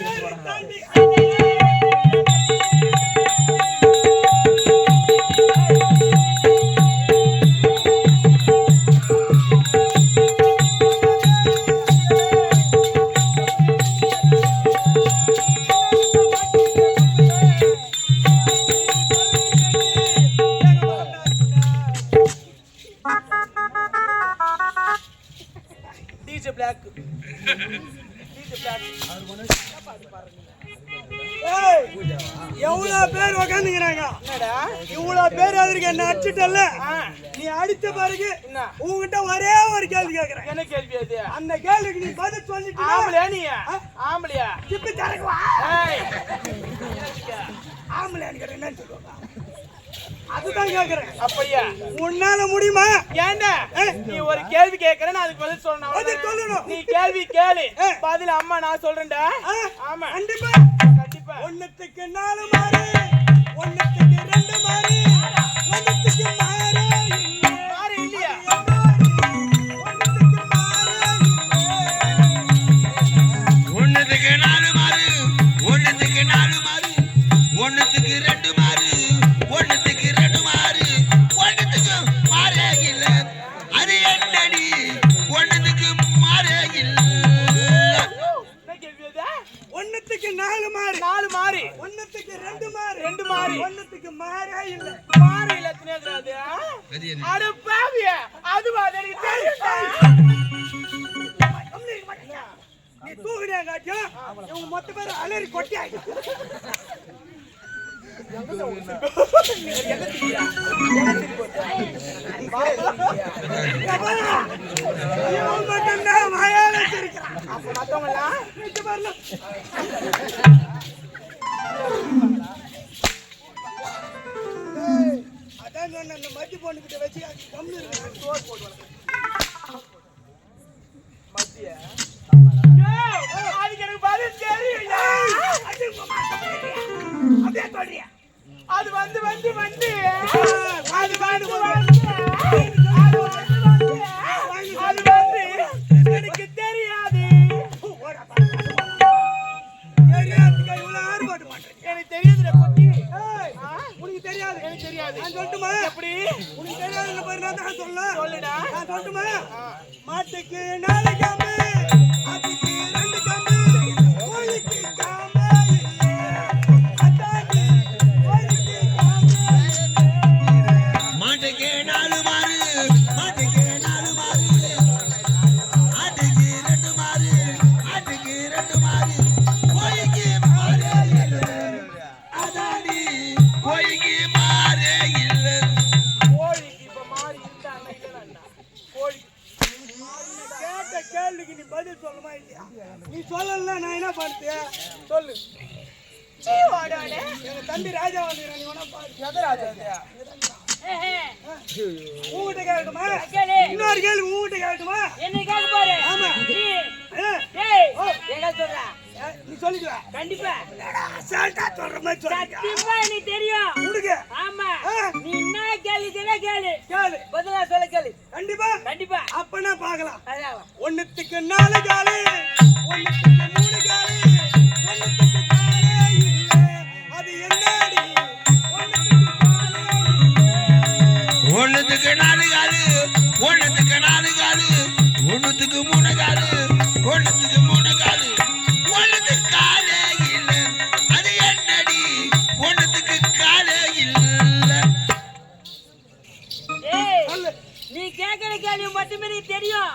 போறாங்க. எவ்வளவு பேர் உக்காந்துக்கிறாங்க? என்னடா? இவ்வளவு பேர் அதற்கு என்ன அடிச்சிட்டல்ல? ஆ, நீ அடித்த பிறகு என்ன? உன்கிட்ட ஒரே ஒரு கேள்வி கேக்குறேன். என்ன கேள்வி அது? அந்த கேள்விக்கு நீ பதில் சொல்லிட்டு ஆம்பளையா நீ? ஆம்பளையா? திருப்பி தரக்குவா ஏய். ஆம்பளை கேட்டேன்னு சொல்லுவாங்க? அதுதான் கேக்குறேன். அப்படியா? உன்னால முடியுமா? ஏண்டா நீ ஒரு கேள்வி கேக்குற நான் அதுக்கு பதில் சொல்லணும் பதில்? சொல்லணும். நீ கேள்வி கேளு. பதில் அம்மா நான் சொல்றேன்டா. ஆமா. கண்டிப்பா. கண்டிப்பா. ஒண்ணுத்துக்கு நாலு மாறு ஒண்ணுத்துக்கு ரெண்டு மாறு. நாலு மாறு. நாலு மாறி. ஒண்ணுத்துக்கு ரெண்டு மாறு. ரெண்டு மாறு. ஒண்ணுத்துக்கு மாறே இல்ல. மாறி இல்ல என்ன? அட பாவிய. அதுவா அது எனக்கு. நீ தூக்குறியா காட்டியும் இவங்க மொத்த பேர் அலறி கொட்டி மட்டும்தான் வாயால சிரிக்கிறான். அப்ப மத்தவங்க அதான் வச்சு போட்டு மத்திய அதுக்கு எனக்கு தெரியும் அது அப்படியே அது வந்து வந்து. வந்து அது வாடு வந்து நான் சொல்லட்டுமா? எப்படி? உனக்கு தெரியாதுன்னு பாரு நான் தான் சொல்லலாம் சொல்லுடா. நான் சொல்லட்டுமா? மாட்டுக்கு நாலு காம்பு ஆட்டுக்கு நீ சொல்லல நான் என்ன பண்ணுது சொல்லு. எங்க தம்பி ராஜா வந்துக்கிறேன் நீ வேணா பாரு எதராஜா உங்ககிட்ட கேட்கட்டுமா? கேளு. இன்னொரு கேள்வி உங்ககிட்ட கேட்கட்டுமா? என்னை கேட்டு பாரு ஆமா. நீ, சொல்ற? ஆ, நீ சொல்லிடுவா கண்டிப்பா. அசால்ட்டா சொல்ற மாதிரி சத்தியமா எனக்கு தெரியும். உனக்கு ஆமா. நீ என்ன கேள்வி கேளு கேளு. கேளு. பதிலா சொல்ல கேளு. கண்டிப்பா. கண்டிப்பா. அப்பனா பார்க்கலாம். ஒண்ணுத்துக்கு நாலு காலு ஒண்ணுத்துக்கு மூணு காலு ஒண்ணுத்துக்கு காலே இல்ல அது என்னடி ஒண்ணுத்துக்கு காலே இல்ல. ஒண்ணுத்துக்கு நாலு காலு ஒண்ணுத்துக்கு நாலு காலு ஒண்ணுத்துக்கு மூணு காலு ஒண்ணுத்துக்கு மூணு காலு ஒண்ணுத்துக்கு காலே இல்ல அது என்னடி ஒண்ணுத்துக்கு காலே இல்ல ஏய் சொல்லு. நீ கேட்கிற கேள்வி மட்டுமே நீ தெரியும்.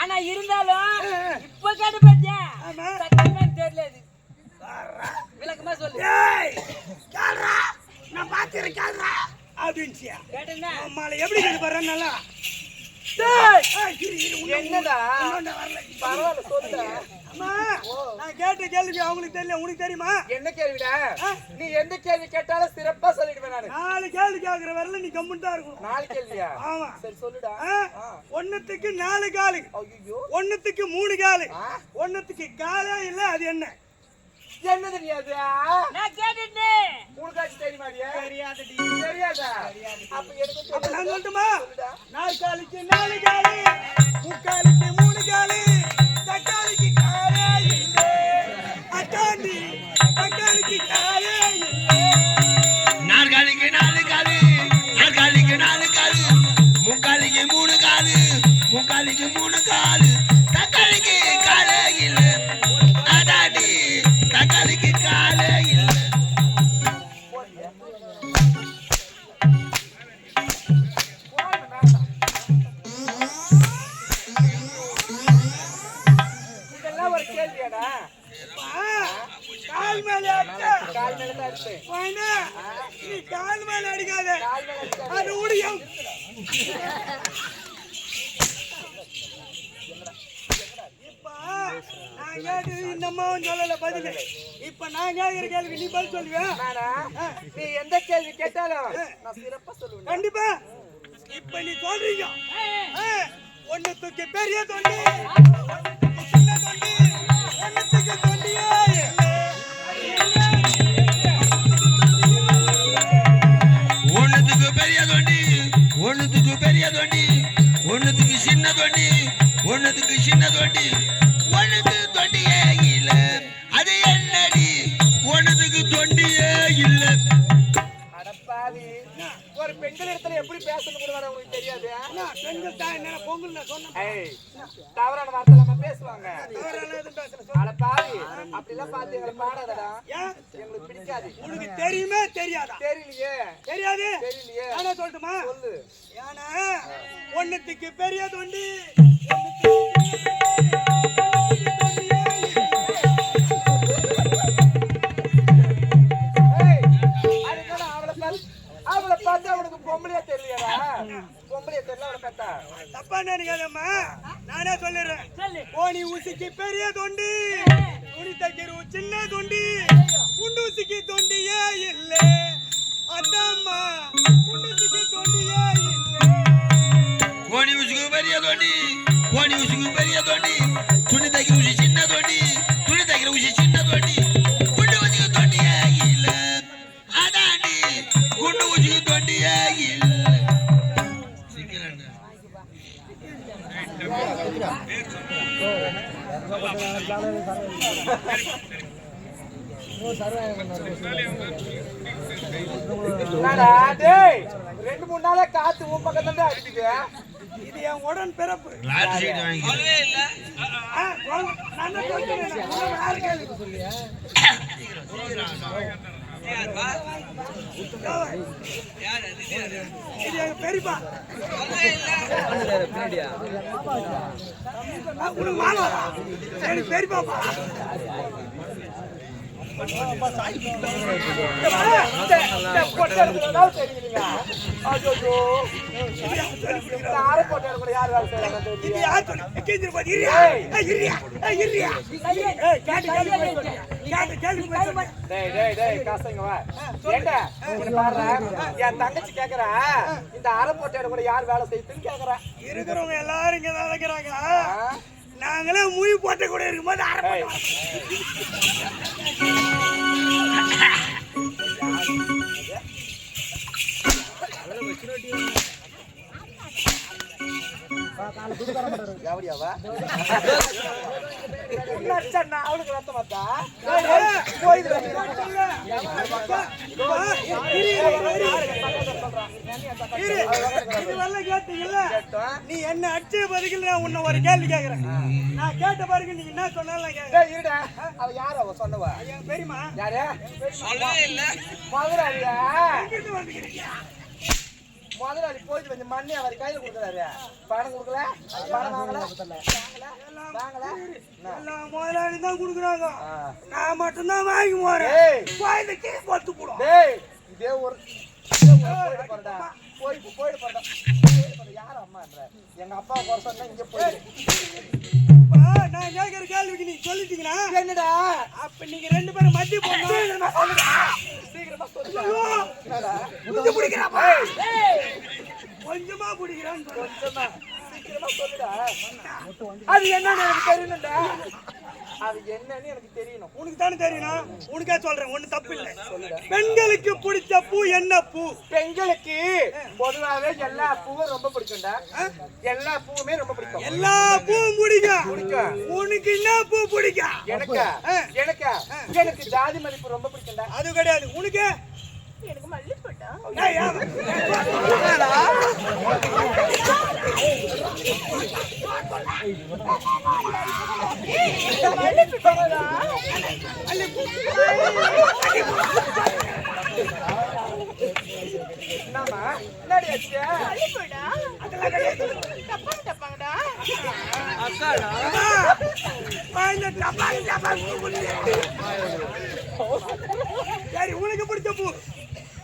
ஆனா இருந்தாலும். இப்ப கேட்டு. சத்தியமா தெரியல இது. விளக்கமா சொல்லு. ஏய் கேளுடா. நான் பாத்துறேன் கேளுடா அப்படின்ச்சியா கேட்டேன்னா அம்மால எப்படி கேட்டு பாரு நல்லா? டேய்! என்னடா? பரவாயில்ல சொல்லுடா நான் கேட்ட கேள்வி அவங்களுக்கு தெரியல உனக்கு தெரியுமா? என்ன கேள்விடா? நீ எந்த கேள்வி கேட்டாலும் சிறப்பா சொல்லிடுவேன் நானு. நாலு கேள்வி கேட்கிற வரல நீ கம்முன்னு தான் இருக்கணும். நாலு கேள்வியா? ஆமா. சரி சொல்லுடா. ஆ? ஒண்ணுத்துக்கு நாலு காலு. ஐயோ ஒண்ணுத்துக்கு மூணு காலு. ஆ? ஒண்ணுத்துக்கு காலே இல்ல அது என்ன? என்னது நீ அது? நான் கேட்டுட்டேன் தெரியாதடி. தெரியாதா? அப்ப எனக்கு அப்ப தெரியாது. நான் சொல்லட்டுமா? சொல்லுடா. நாலு காலுக்கு நாலு காலு. முக்காலுக்கு மூணு காலு. இந்த அம்மாவும் சொல்லல பதில். இப்ப நான் கேட்கிற கேள்வி நீ பதில் சொல்லுவியா நானா நீ எந்த கேள்வி கேட்டாலும் நான் சிறப்பா சொல்லுவேன். கண்டிப்பா. இப்ப நீ சொல்றீங்க. ஆ, ஒண்ணுத்துக்கு பெரிய தொண்டி. சின்ன தொண்டி தொண்டியே ஒண்ணுத்துக்கு பெரிய தொண்டி ஒண்ணுத்துக்கு பெரிய தொண்டி ஒண்ணுத்துக்கு சின்ன தொண்டி ஒண்ணுத்துக்கு சின்ன தொண்டி. பெண்கள் இடத்துல எப்படி பேசணும் கூட வர உங்களுக்கு தெரியாது. பெண்கள் தான் என்ன பொங்கல் நான் சொன்னேன். தவறான வார்த்தை இல்லாம பேசுவாங்க. பேசல சொல்லு. அடப்பாவி அப்படிலாம் பார்த்து எங்களை பாடாதடா. ஏன்? எங்களுக்கு பிடிக்காது. உனக்கு தெரியுமே தெரியாதா? தெரியலையே. தெரியாது? தெரியலையே. நானே சொல்லட்டுமா? சொல்லு. ஏன்னா ஒண்ணுத்துக்கு பெரிய தொண்டி ஏய், பொம்பளையா தெரியல அவளை பார்த்தா தப்பா நினைக்காதம்மா நானே சொல்லிடுறேன். கோணி ஊசிக்கு பெரிய தொண்டி துணி தைக்கிற சின்ன தொண்டி குண்டு ஊசிக்கு தொண்டியே இல்ல. அதாம்மா குண்டுசிக்கு தொண்டியே இல்ல. கோணி உசுக்கு பெரிய தொண்டி கோணி உசுக்கு பெரிய தொண்டி துணி தைக்கிற உசி சின்ன தொண்டி துணி தைக்கிற உசி சின்ன தொண்டி. ரெண்டு மூணு நாளா காத்து உன் தான் அடிக்குது. இது என் உடன் பிறப்பு. பெரியப்பா. பெரியப்பாப்பா. என் தங்கச்சி கேக்குற இந்த அரை போட்டையோட கூட யார் வேலை செய்யுதுன்னு கேக்குறேன் இருக்கிறவங்க எல்லாரும் இங்க தான் இருக்கிறாங்க நாங்களே மூவி போட்ட கூட இருக்கும்போது ஏய், அவளுக்கு ரத்தம் நீ என்ன அடிச்ச பதில் நான் உன்னை ஒரு கேள்வி கேக்குறேன் நான் கேட்ட பிறகு நீங்க என்ன சொன்னாலும் கேக்குறேன் இருடா. அவ யாரு அவ சொன்னவ? என் பெரியமா யாரு? முதலாளியா? எங்கிருந்து வந்துக்கிறீங்க முதலாளி போயிட்டு கொஞ்சம் மண்ணி அவர் கையில கொடுக்குறாரு பணம் கொடுக்கல பணம் வாங்கல வாங்கல என்ன? எல்லா முதலாளி தான் கொடுக்குறாங்க நான் மட்டும்தான் வாங்கி போறேன் ஏய், கோயில கீ போடும் டேய், இதே ஒரு போயிட்டு போறடா. போய் போயிட்டு போறடா. போயிட்டு யார் அம்மான்ற? எங்க அப்பா குறை சொன்னா இங்க போயிடு. நான் கேட்கிற கேள்விக்கு நீ சொல்லிட்டீங்கன்னா என்னடா அப்ப நீங்க ரெண்டு பேரும் மத்தி போடணும் சீக்கிரமா சொல்லுடா. ஐயோ, என்னடா? குஞ்சு பிடிக்கிறாப்பா கொஞ்சமா பிடிக்கிறான்னு சொல்லு. கொஞ்சமா சீக்கிரமா சொல்லுடா அது என்னன்னு எனக்கு தெரியணும்டா அது என்னன்னு எனக்கு தெரியணும். உனக்கு தானே தெரியணும் உனக்கே சொல்றேன் ஒண்ணு தப்பு இல்ல. பெண்களுக்கு பிடிச்ச பூ என்ன பூ? பெண்களுக்கு பொதுவாவே எல்லா பூவும் ரொம்ப பிடிக்கும்டா. எல்லா பூவுமே ரொம்ப பிடிக்கும். எல்லா பூவும் பிடிக்கும். பிடிக்கும். உனக்கு என்ன பூ பிடிக்கும் எனக்கா? எனக்கா? எனக்கு ஜாதி மதிப்பு ரொம்ப பிடிக்கும்டா. அது கிடையாது. உனக்கு? எனக்கு மல்லிப்பட்டா ஏய், ஏன்? என்னம்மா உனக்கு பிடிச்ச பூ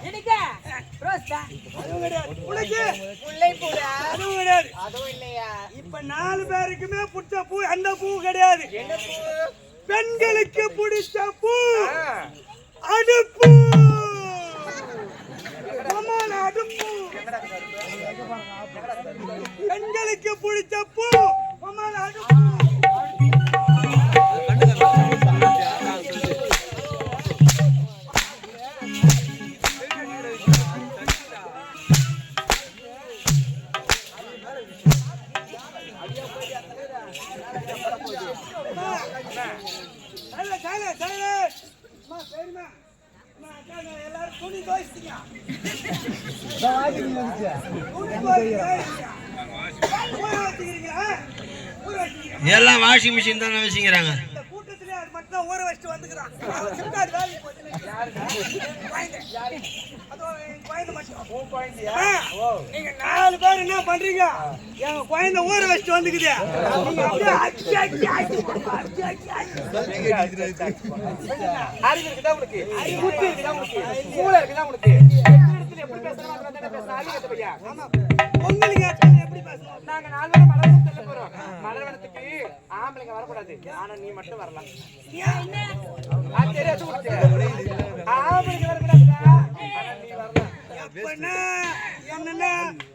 எனக்கு ரோஸ் தான் அதுவும் கிடையாது உனக்கு முல்லை பூடா. அதுவும் கிடையாது. அதுவும் இல்லையா? இப்ப நாலு பேருக்குமே பிடிச்ச பூ எந்த பூ கிடையாது. பெண்களுக்கு பிடிச்ச பூ. அடுப்பு. அடுப்பு? பெண்களுக்கு பிடிச்ச பூ அடுப்பு. எல்லாம் வாஷிங் மிஷின் தானே வச்சுக்கிறாங்க இந்த கூட்டத்திலே அது மட்டும் தான் ஊற வச்சுட்டு வந்துக்கிறான். வேலைக்கு ஓ. நீங்க நாலு பேர் என்ன பண்றீங்க? எங்க குழந்தை ஊற வச்சுட்டு வந்துக்குது. அறிவு இருக்குதா உனக்கு? மூளை இருக்குதா உனக்கு? இடத்துல எப்படி பேசணும். உங்களுக்கு எப்படி பேசணும்? நாங்க நாலு மலர்வனம் செல்ல போறோம். மலர்வனத்துக்கு ஆம்பளைங்க வரக்கூடாது. ஆனா நீ மட்டும் வரலாம். தெரியாது ஆம்பளைங்க வரக்கூடாதுடா. ஆனா நீ வரலாம். எப்பன்னா என்னன்னா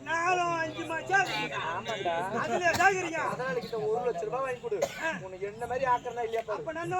நாலும் அஞ்சு மாசம் ஆமாண்டா. அதுல ஒரு லட்சம் ரூபாய் வாங்கி கொடு. உனக்கு என்ன மாதிரி ஆக்குறதா இல்லையா பாரு. அப்ப நான்